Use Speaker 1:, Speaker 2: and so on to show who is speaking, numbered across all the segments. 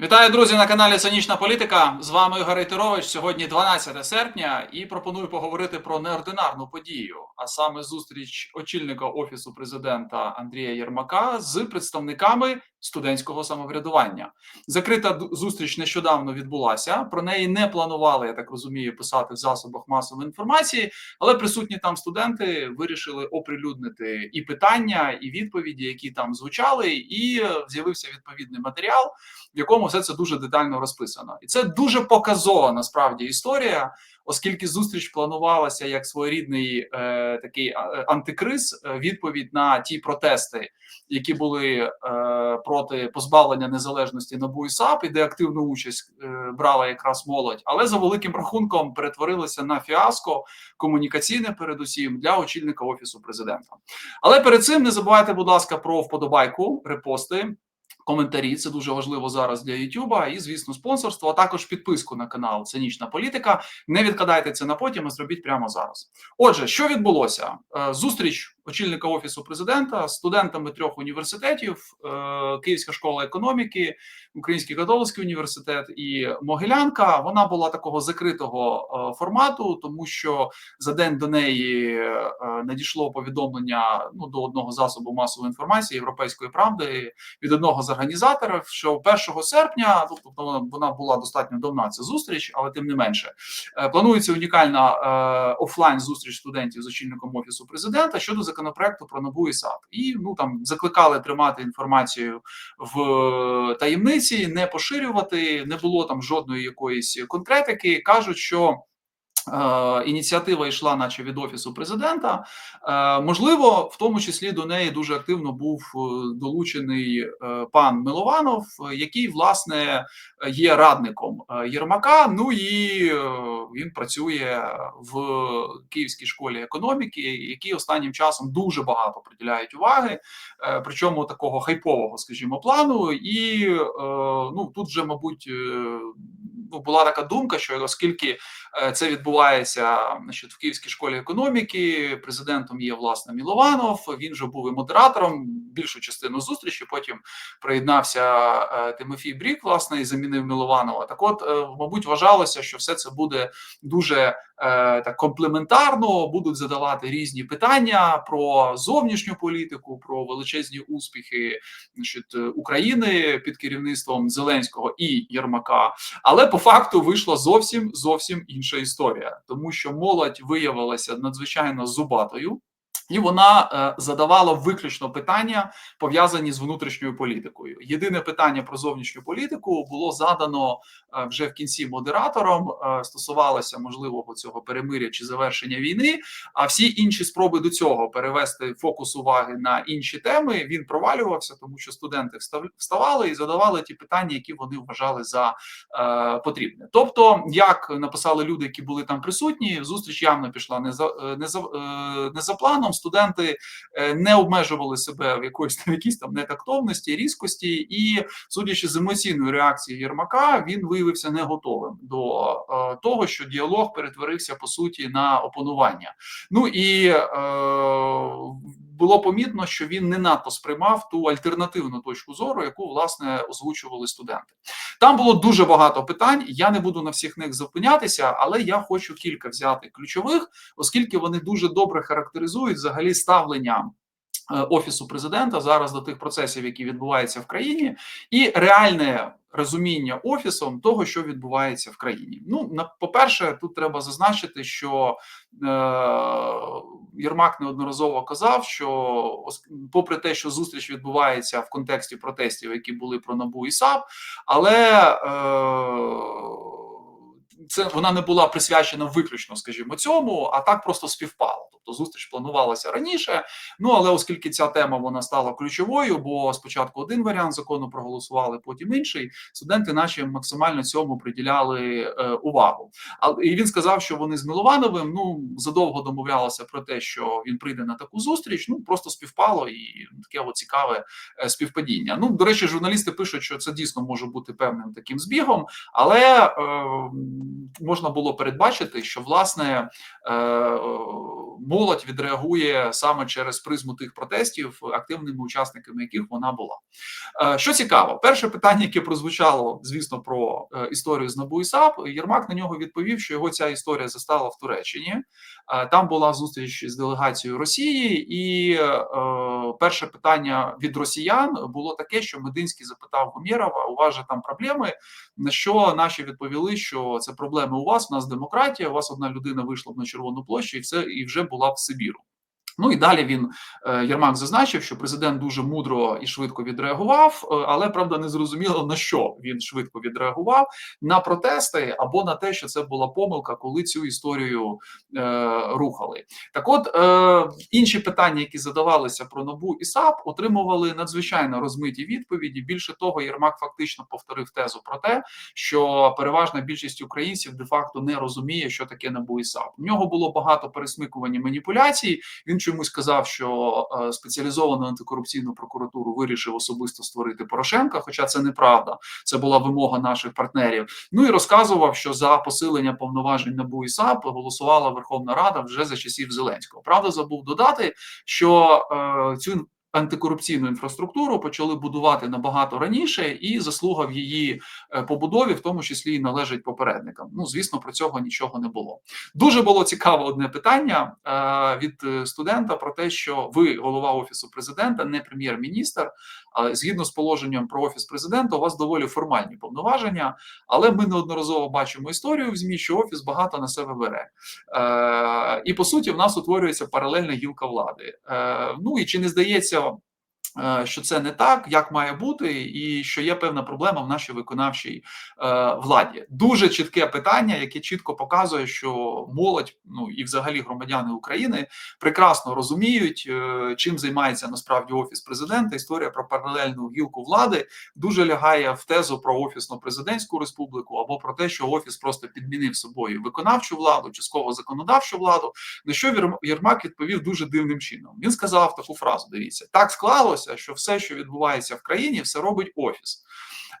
Speaker 1: Вітаю, друзі, на каналі Цинічна Політика. З вами Ігор Рейтерович. Сьогодні 12 серпня, і пропоную поговорити про неординарну подію, а саме зустріч очільника офісу президента Андрія Єрмака з представниками студентського самоврядування. Закрита зустріч нещодавно відбулася. Про неї не планували, я так розумію, писати в засобах масової інформації, але присутні там студенти вирішили оприлюднити і питання, і відповіді, які там звучали, і е, з'явився відповідний матеріал в якому все це дуже детально розписано, і це дуже показова насправді історія, оскільки зустріч планувалася як своєрідний е, такий е, антикриз, е, відповідь на ті протести, які були е, проти позбавлення незалежності НАБУ і САП, і де активну участь е, брала якраз молодь, але за великим рахунком перетворилися на фіаско комунікаційне, передусім для очільника офісу президента. Але перед цим не забувайте, будь ласка, про вподобайку, репости коментарі. Це дуже важливо зараз для Ютуба. І, звісно, спонсорство, а також підписку на канал Цинічна політика. Не відкладайте це на потім, а зробіть прямо зараз. Отже, що відбулося? Е, Зустріч очільника офісу президента з студентами трьох університетів: е, Київська школа економіки, Український католицький університет і Могилянка. Вона була такого закритого е, формату, тому що за день до неї надійшло повідомлення ну до одного засобу масової інформації європейської правди від одного з організаторів, що 1 серпня, тобто вона- була достатньо давна ця зустріч, але тим не менше, е, планується унікальна е, офлайн зустріч студентів з очільником офісу президента щодо законопроекту про НАБУ і САП. І ну там закликали тримати інформацію в таємниці, не поширювати. Не було там жодної якоїсь конкретики. кажуть, що. Е, Ініціатива йшла, наче від офісу президента. Е, можливо, в тому числі до неї дуже активно був е, долучений пан Милованов, який власне є радником Єрмака. Ну і він працює в Київській школі економіки, які останнім часом дуже багато приділяють уваги, причому такого хайпового, скажімо, плану. І ну тут вже, мабуть, ну, була така думка, що оскільки це відбувається значить, в Київській школі економіки. Президентом є власне Мілованов. Він же був і модератором більшу частину зустрічі. Потім приєднався е, Тимофій Брік, власне, і замінив Мілованова. Так, от, е, мабуть, вважалося, що все це буде дуже е, так комплементарно, будуть задавати різні питання про зовнішню політику, про величезні успіхи значить, е, України під керівництвом Зеленського і Єрмака. Але по факту вийшла зовсім зовсім інша історія, тому що молодь виявилася надзвичайно зубатою. І вона е, задавала виключно питання, пов'язані з внутрішньою політикою. Єдине питання про зовнішню політику було задано е, вже в кінці модератором. Е, стосувалося можливого цього перемиря чи завершення війни. А всі інші спроби до цього перевести фокус уваги на інші теми він провалювався, тому що студенти встав- вставали і задавали ті питання, які вони вважали за потрібне. Тобто, як написали люди, які були там присутні, зустріч явно пішла не за не за не за планом. Студенти е, не обмежували себе в якоїсь там якійсь там нетактовності, різкості, і судячи з емоційної реакції Єрмака, він виявився не готовим до е, того, що діалог перетворився по суті на опанування. Ну і е, було помітно, що він не надто сприймав ту альтернативну точку зору, яку власне озвучували студенти. Там було дуже багато питань. Я не буду на всіх них зупинятися, але я хочу кілька взяти ключових, оскільки вони дуже добре характеризують взагалі ставлення. Е, Офісу президента зараз до тих процесів, які відбуваються в країні, і реальне розуміння офісом того, що відбувається в країні. Ну на по-перше, тут треба зазначити, що е, Єрмак неодноразово казав, що попри те, що зустріч відбувається в контексті протестів, які були про набу і САП, але е, це вона не була присвячена виключно, скажімо, цьому, а так просто співпало. Тобто зустріч планувалася раніше. Ну але оскільки ця тема вона стала ключовою, бо спочатку один варіант закону проголосували, потім інший. Студенти наші максимально цьому приділяли е, увагу. І він сказав, що вони з Миловановим ну задовго домовлялися про те, що він прийде на таку зустріч. Ну просто співпало і таке от цікаве е, співпадіння. Ну до речі, журналісти пишуть, що це дійсно може бути певним таким збігом, але е, можна було передбачити, що власне е, молодь відреагує саме через призму тих протестів, активними учасниками яких вона була. Е, що цікаво, перше питання, яке прозвучало, звісно, про е, історію з НАБУ і САП, Єрмак на нього відповів, що його ця історія застала в Туреччині. Е, там була зустріч з делегацією Росії, і перше питання від росіян було таке, що Мединський запитав Гумєрова, у вас же там проблеми. На що наші відповіли, що це проблеми у вас, у нас демократія, у вас одна людина вийшла б на Червону площу, і все і вже була в Сибіру. Ну і далі він е, Єрмак зазначив, що президент дуже мудро і швидко відреагував, е, але правда не зрозуміло на що він швидко відреагував на протести або на те, що це була помилка, коли цю історію е, рухали. Так, от е, інші питання, які задавалися про набу і САП, отримували надзвичайно розмиті відповіді. Більше того, Єрмак фактично повторив тезу про те, що переважна більшість українців де факто не розуміє, що таке набу і САП. У нього було багато пересмикувань і маніпуляцій. Він чомусь сказав, що е, спеціалізовану антикорупційну прокуратуру вирішив особисто створити Порошенка, хоча це неправда. Це була вимога наших партнерів. Ну і розказував, що за посилення повноважень НАБУ і САП голосувала Верховна Рада вже за часів Зеленського. Правда, забув додати, що е, цю антикорупційну інфраструктуру почали будувати набагато раніше, і заслуга в її е, побудові, в тому числі і належить попередникам. Ну звісно, про цього нічого не було. Дуже було цікаво одне питання е, від е, студента про те, що ви, голова офісу президента, не прем'єр-міністр. Згідно з положенням про офіс президента, у вас доволі формальні повноваження, але ми неодноразово бачимо історію в змі, що офіс багато на себе бере. І по суті, в нас утворюється паралельна гілка влади. Ну і чи не здається? Е, що це не так, як має бути, і що є певна проблема в нашій виконавчій е, владі. Дуже чітке питання, яке чітко показує, що молодь, ну і взагалі громадяни України прекрасно розуміють, е, чим займається насправді офіс президента. Історія про паралельну гілку влади дуже лягає в тезу про офісну президентську республіку або про те, що офіс просто підмінив собою виконавчу владу, частково законодавчу владу. На що Єрмак відповів дуже дивним чином. Він сказав таку фразу: дивіться, так склалося здавалося, що все, що відбувається в країні, все робить офіс.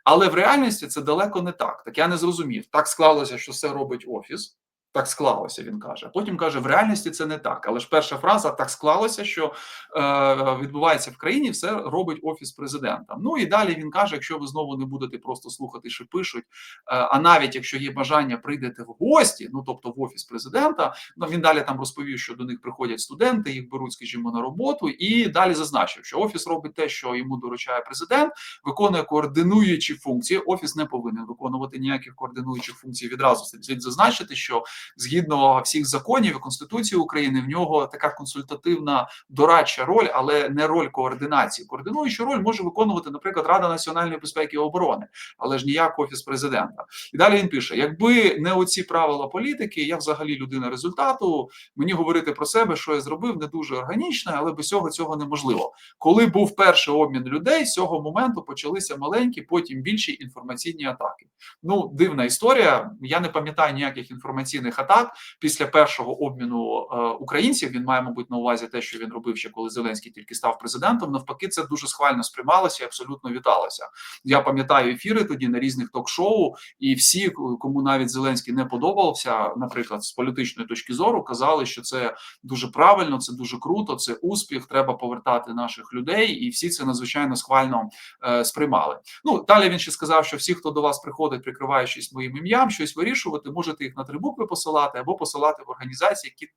Speaker 1: Але в реальності це далеко не так. Так я не зрозумів. Так склалося, що все робить офіс. Так склалося, він каже. Потім каже: в реальності це не так. Але ж перша фраза так склалося, що е, відбувається в країні, все робить офіс президента. Ну і далі він каже: якщо ви знову не будете просто слухати, що пишуть, е, а навіть якщо є бажання, прийдете в гості, ну тобто в офіс президента. Ну він далі там розповів, що до них приходять студенти, їх беруть, скажімо, на роботу, і далі зазначив, що офіс робить те, що йому доручає президент, виконує координуючі функції. Офіс не повинен виконувати ніяких координуючих функцій. Відразу слід зазначити, що згідно всіх законів і конституції України в нього така консультативна дорадча роль, але не роль координації. Координуючу роль може виконувати, наприклад, Рада національної безпеки і оборони, але ж ніяк офіс президента. І далі він пише: якби не оці правила політики, я взагалі людина результату. Мені говорити про себе, що я зробив, не дуже органічно, але без цього цього неможливо. Коли був перший обмін людей, з цього моменту почалися маленькі, потім більші інформаційні атаки. Ну, дивна історія. Я не пам'ятаю ніяких інформаційних інформаційних атак після першого обміну е, українців. Він має, мабуть, на увазі те, що він робив ще коли Зеленський тільки став президентом. Навпаки, це дуже схвально сприймалося і абсолютно віталося. Я пам'ятаю ефіри тоді на різних ток-шоу, і всі, кому навіть Зеленський не подобався, наприклад, з політичної точки зору, казали, що це дуже правильно, це дуже круто, це успіх. Треба повертати наших людей, і всі це надзвичайно схвально е, сприймали. Ну далі він ще сказав, що всі, хто до вас приходить, прикриваючись моїм ім'ям, щось вирішувати, можете їх на три букви посилати або посилати в організації, які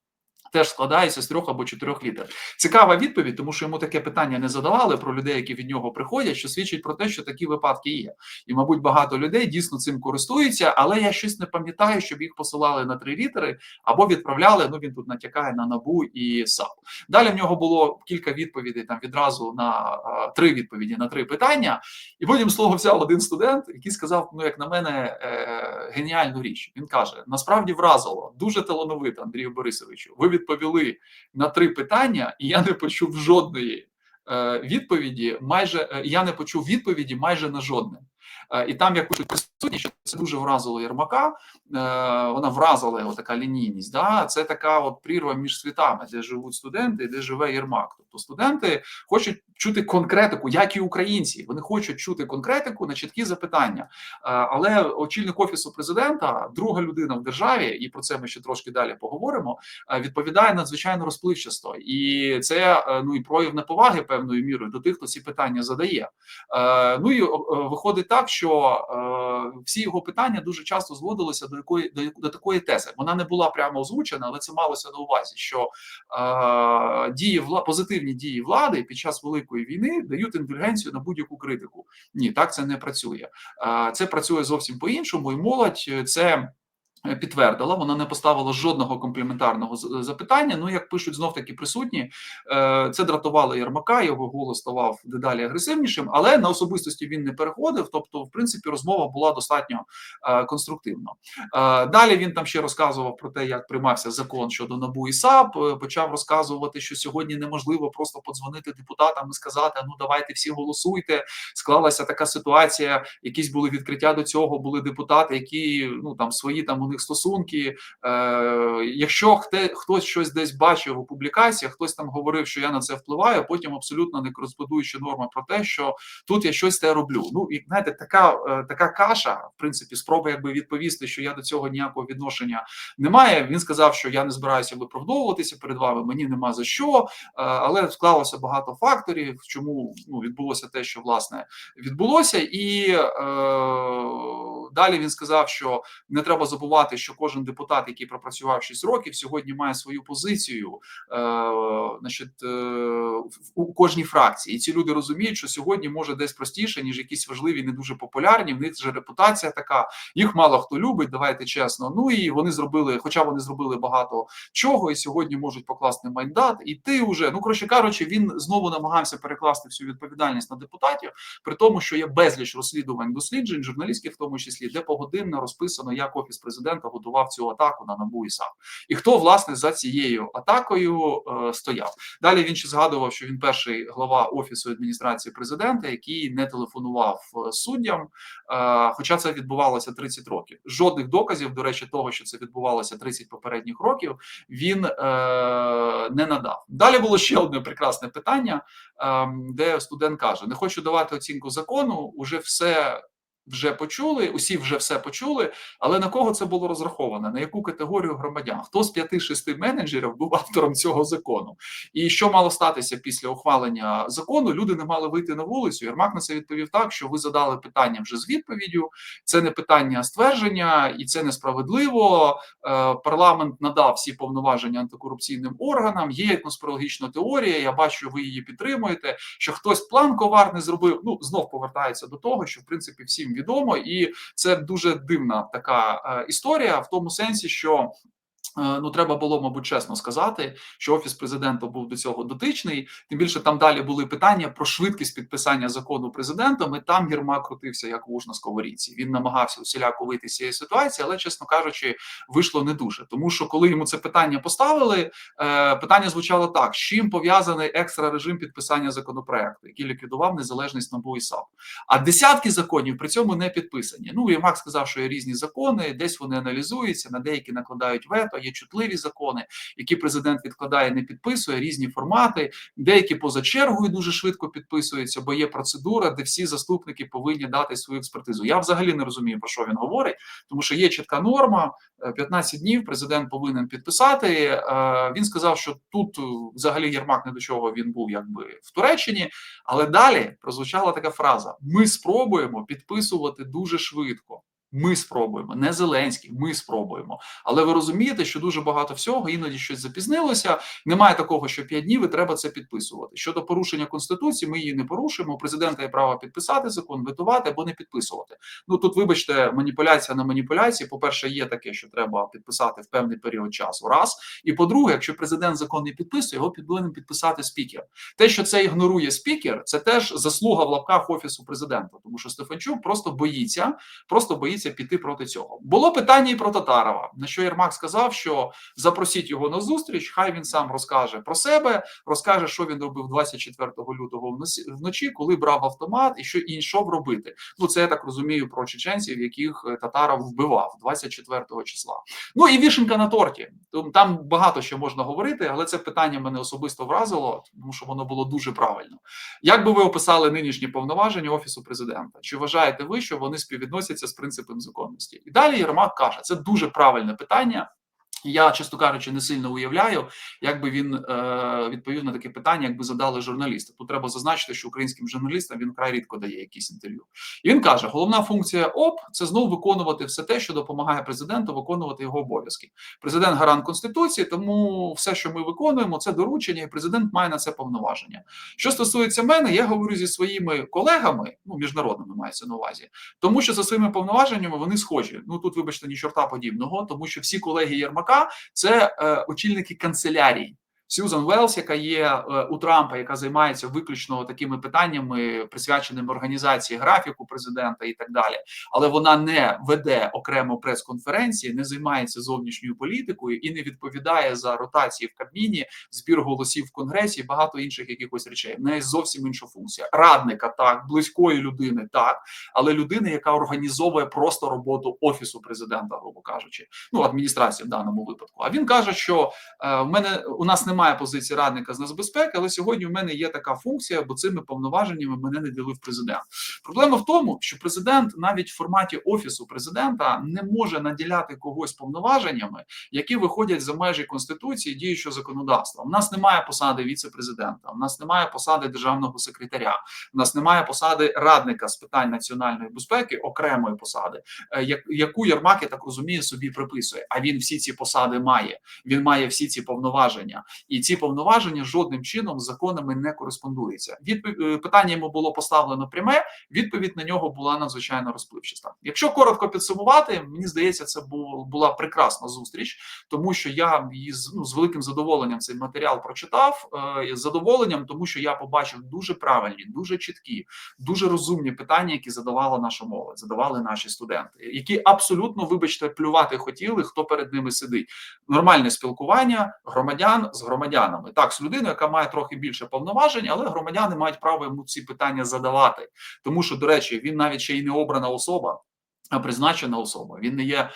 Speaker 1: теж складається з трьох або чотирьох літер. Цікава відповідь, тому що йому таке питання не задавали про людей, які від нього приходять, що свідчить про те, що такі випадки є. І, мабуть, багато людей дійсно цим користуються, але я щось не пам'ятаю, щоб їх посилали на три літери або відправляли. Ну він тут натякає на набу і САП. Далі в нього було кілька відповідей там відразу на три відповіді на три питання. І потім слово взяв один студент, який сказав: Ну, як на мене, е, геніальну річ. Він каже: насправді вразило дуже талановито Андрію Борисовичу. Ви відповіли на три питання, і я не почув жодної е, відповіді. Майже е, я не почув відповіді майже на жодне. Е, І там якусь. Присутні, що це дуже вразило Єрмака. е, Вона вразила його така лінійність. Да? Це така от прірва між світами, де живуть студенти, де живе Єрмак. Тобто студенти хочуть чути конкретику, як і українці. Вони хочуть чути конкретику на чіткі запитання. Е, Але очільник офісу президента, друга людина в державі, і про це ми ще трошки далі поговоримо. е, Відповідає надзвичайно розпливчасто, і це е, ну і прояв неповаги певною мірою до тих, хто ці питання задає. Е, Ну і е, виходить так, що е, всі його питання дуже часто зводилися до якої до, до такої тези. Вона не була прямо озвучена, але це малося на увазі, що е, дії вла позитивні дії влади під час великої війни дають індульгенцію на будь-яку критику. Ні, так це не працює. Е, Це працює зовсім по-іншому, і молодь е, це. Е, Підтвердила, вона не поставила жодного компліментарного з- запитання. Ну, як пишуть знов таки присутні, е, це дратувало Єрмака, його голос ставав дедалі агресивнішим, але на особистості він не переходив. Тобто, в принципі, розмова була достатньо е, конструктивна. Е, Далі він там ще розказував про те, як приймався закон щодо НАБУ і САП. е, Почав розказувати, що сьогодні неможливо просто подзвонити депутатам і сказати: ну давайте всі голосуйте. Склалася така ситуація. Якісь були відкриття до цього. Були депутати, які ну там свої там них стосунки. Е, Якщо хтось щось десь бачив у публікаціях, хтось там говорив, що я на це впливаю. Потім абсолютно не кореспондуючи норма про те, що тут я щось те роблю. Ну і знаєте, така е, така каша, в принципі, спроба якби відповісти, що я до цього ніякого відношення не маю. Він сказав, що я не збираюся виправдовуватися перед вами. Мені нема за що, е, але склалося багато факторів, чому ну відбулося те, що власне відбулося, і е, далі він сказав, що не треба забувати, що кожен депутат, який пропрацював 6 років, сьогодні має свою позицію е, значить, е, у кожній фракції. І ці люди розуміють, що сьогодні може десь простіше, ніж якісь важливі, не дуже популярні. В них вже репутація така, їх мало хто любить, давайте чесно. Ну і вони зробили, хоча вони зробили багато чого, і сьогодні можуть покласти мандат. І ти вже, ну коротше кажучи, він знову намагався перекласти всю відповідальність на депутатів, при тому, що є безліч розслідувань досліджень, журналістських в тому числі, де погодинно розписано, як офіс президента готував цю атаку на НАБУ і САП. І хто власне за цією атакою е, стояв. Далі він ще згадував, що він перший глава офісу адміністрації президента, який не телефонував е, суддям. Е, хоча це відбувалося 30 років. Жодних доказів, до речі, того, що це відбувалося 30 попередніх років, він е, не надав. Далі було ще одне прекрасне питання, е, де студент каже: Не хочу давати оцінку закону, уже все. Вже почули, усі вже все почули, але на кого це було розраховано? На яку категорію громадян? Хто з п'яти-шести менеджерів був автором цього закону? І що мало статися після ухвалення закону? Люди не мали вийти на вулицю. Єрмак на це відповів так, що ви задали питання вже з відповіддю. Це не питання ствердження, і це несправедливо. Е, Парламент надав всі повноваження антикорупційним органам. Є конспірологічна теорія. Я бачу, ви її підтримуєте. Що хтось план коварний зробив. Ну знов повертається до того, що в принципі всім відомо, і це дуже дивна така е, історія в тому сенсі, що. Е, Ну, треба було, мабуть, чесно сказати, що офіс президента був до цього дотичний. Тим більше там далі були питання про швидкість підписання закону президентом. І там Єрмак крутився як вуж на сковорідці. Він намагався усіляко вийти з цієї ситуації, але, чесно кажучи, вийшло не дуже. Тому що коли йому це питання поставили, е, питання звучало так: з чим пов'язаний екстра режим підписання законопроекту, який ліквідував незалежність НАБУ і САП. А десятки законів при цьому не підписані. Ну Єрмак сказав, що є різні закони, десь вони аналізуються, на деякі накладають вето. Є чутливі закони, які президент відкладає, не підписує різні формати. Деякі поза чергою дуже швидко підписуються, бо є процедура, де всі заступники повинні дати свою експертизу. Я взагалі не розумію про що він говорить, тому що є чітка норма. е, 15 днів президент повинен підписати. Е, Він сказав, що тут е, взагалі Єрмак не до чого він був якби в Туреччині. Але далі прозвучала така фраза: ми спробуємо підписувати дуже швидко. Ми спробуємо, не Зеленський. Ми спробуємо. Але ви розумієте, що дуже багато всього іноді щось запізнилося. Немає такого, що 5 днів і треба це підписувати. Щодо порушення конституції, ми її не порушуємо. У президента є право підписати закон, ветувати або не підписувати. Ну тут, вибачте, маніпуляція на маніпуляції. По перше, є таке, що треба підписати в певний період часу. Раз і по-друге, якщо президент закон не підписує, його повинен підписати спікер. Те, що це ігнорує спікер, це теж заслуга в лапках офісу президента, тому що Стефанчук просто боїться, просто боїться позиція піти проти цього. Було питання і про Татарова. На що Єрмак сказав, що запросіть його на зустріч, хай він сам розкаже про себе, розкаже, що він робив 24 лютого вночі, коли брав автомат і що і йшов робити. Ну це я так розумію про чеченців, яких е, Татаров вбивав 24 числа. Ну і вішенка на торті. Там багато що можна говорити, але це питання мене особисто вразило, тому що воно було дуже правильно. Як би ви описали нинішні повноваження офісу президента? Чи вважаєте ви, що вони співвідносяться з принципом законності? І далі Єрмак каже: це дуже правильне питання. Я, чесно кажучи, не сильно уявляю, як би він е, відповів на таке питання, якби задали журналісти. Тут треба зазначити, що українським журналістам він край рідко дає якісь інтерв'ю. І він каже: головна функція ОП це знову виконувати все те, що допомагає президенту виконувати його обов'язки. Президент гарант конституції, тому все, що ми виконуємо, це доручення, і президент має на це повноваження. Що стосується мене, я говорю зі своїми колегами, ну міжнародними мається на увазі, тому що за своїми повноваженнями вони схожі. Ну тут, вибачте, ні чорта подібного, тому що всі колеги Єрмака це е, очільники канцелярій. Сюзан Велс, яка є е, у Трампа, яка займається виключно такими питаннями, присвяченими організації графіку президента і так далі, але вона не веде окремо прес-конференції, не займається зовнішньою політикою і не відповідає за ротації в Кабміні, збір голосів в конгресі і багато інших якихось речей. В неї зовсім інша функція. Радника так, близької людини, так, але людини, яка організовує просто роботу офісу президента, грубо кажучи, ну адміністрації в даному випадку. А він каже, що е, в мене у нас немає немає позиції радника з нацбезпеки, але сьогодні в мене є така функція, бо цими повноваженнями мене не ділив президент. Проблема в тому, що президент навіть в форматі офісу президента не може наділяти когось повноваженнями, які виходять за межі конституції діючого законодавства. У нас немає посади віце-президента, у нас немає посади державного секретаря, у нас немає посади радника з питань національної безпеки, окремої посади, е, яку Єрмак, я так розумію, собі приписує. А він всі ці посади має. Він має всі ці повноваження і ці повноваження жодним чином з законами не кореспондуються. Відповідь е, питання йому було поставлено пряме. Відповідь на нього була надзвичайно розпливчаста. Якщо коротко підсумувати, мені здається, це була прекрасна зустріч, тому що я її ну, з великим задоволенням цей матеріал прочитав е, з задоволенням, тому що я побачив дуже правильні, дуже чіткі, дуже розумні питання, які задавала наша молодь, задавали наші студенти, які абсолютно, вибачте, плювати хотіли, хто перед ними сидить. Нормальне спілкування громадян з громадян громадянами. Так, з людиною, яка має трохи більше повноважень, але громадяни мають право йому ці питання задавати. Тому що, до речі, він навіть ще й не обрана особа призначена особа, він не є, е,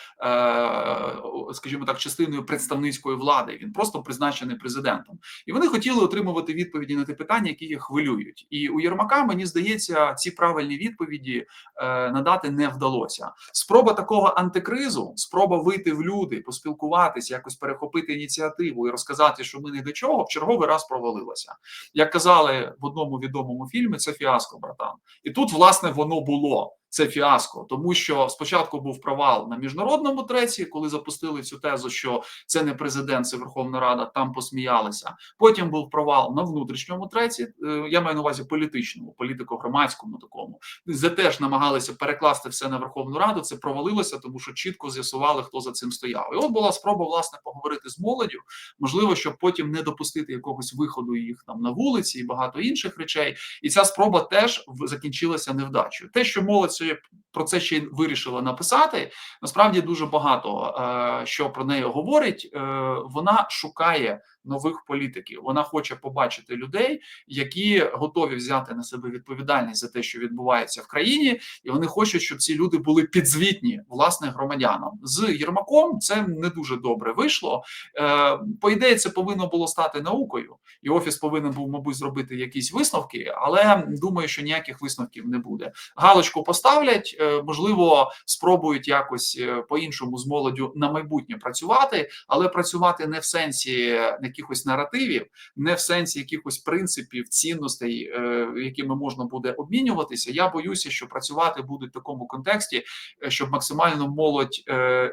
Speaker 1: скажімо так, частиною представницької влади. Він просто призначений президентом, і вони хотіли отримувати відповіді на ті питання, які їх хвилюють. І у Єрмака мені здається, ці правильні відповіді е, надати не вдалося. Спроба такого антикризу, спроба вийти в люди, поспілкуватися, якось перехопити ініціативу і розказати, що ми не до чого, в черговий раз провалилася. Як казали в одному відомому фільмі, це фіаско, братан, і тут власне воно було це фіаско, тому що спочатку був провал на міжнародному треці, коли запустили цю тезу, що це не президент, це Верховна Рада. Там посміялися. Потім був провал на внутрішньому треці. Е, я маю на увазі політичному, політико-громадському такому, де теж намагалися перекласти все на Верховну Раду. Це провалилося, тому що чітко з'ясували, хто за цим стояв. І от була спроба власне поговорити з молоддю, можливо, щоб потім не допустити якогось виходу їх там на вулиці і багато інших речей. І ця спроба теж закінчилася невдачею. Те, що молодь що про це ще вирішила написати. Насправді дуже багато е, що про неї говорить. Е, вона шукає нових політиків. Вона хоче побачити людей, які готові взяти на себе відповідальність за те, що відбувається в країні, і вони хочуть, щоб ці люди були підзвітні власне громадянам. З Єрмаком це не дуже добре вийшло. Е, по ідеї, це повинно було стати наукою, і офіс повинен був, мабуть, зробити якісь висновки, але думаю, що ніяких висновків не буде. Галочку поставлять, е, можливо, спробують якось е, по іншому з молоддю на майбутнє працювати, але працювати не в сенсі якихось наративів, не в сенсі якихось принципів, цінностей, е, якими можна буде обмінюватися. Я боюся, що працювати будуть в такому контексті, щоб максимально молодь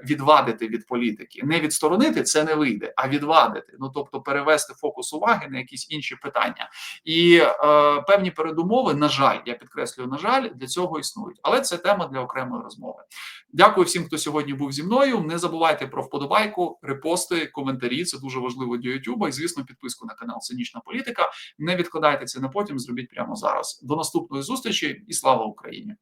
Speaker 1: відвадити від політики, не відсторонити це не вийде, а відвадити. Ну тобто перевести фокус уваги на якісь інші питання, і е, певні передумови, на жаль, я підкреслюю, на жаль, для цього існують, але це тема для окремої розмови. Дякую всім, хто сьогодні був зі мною. Не забувайте про вподобайку, репости, коментарі. Це дуже важливо для. Ютуба і, звісно, підписку на канал Цинічна Політика. Не відкладайте це на потім. Зробіть прямо зараз. До наступної зустрічі і слава Україні!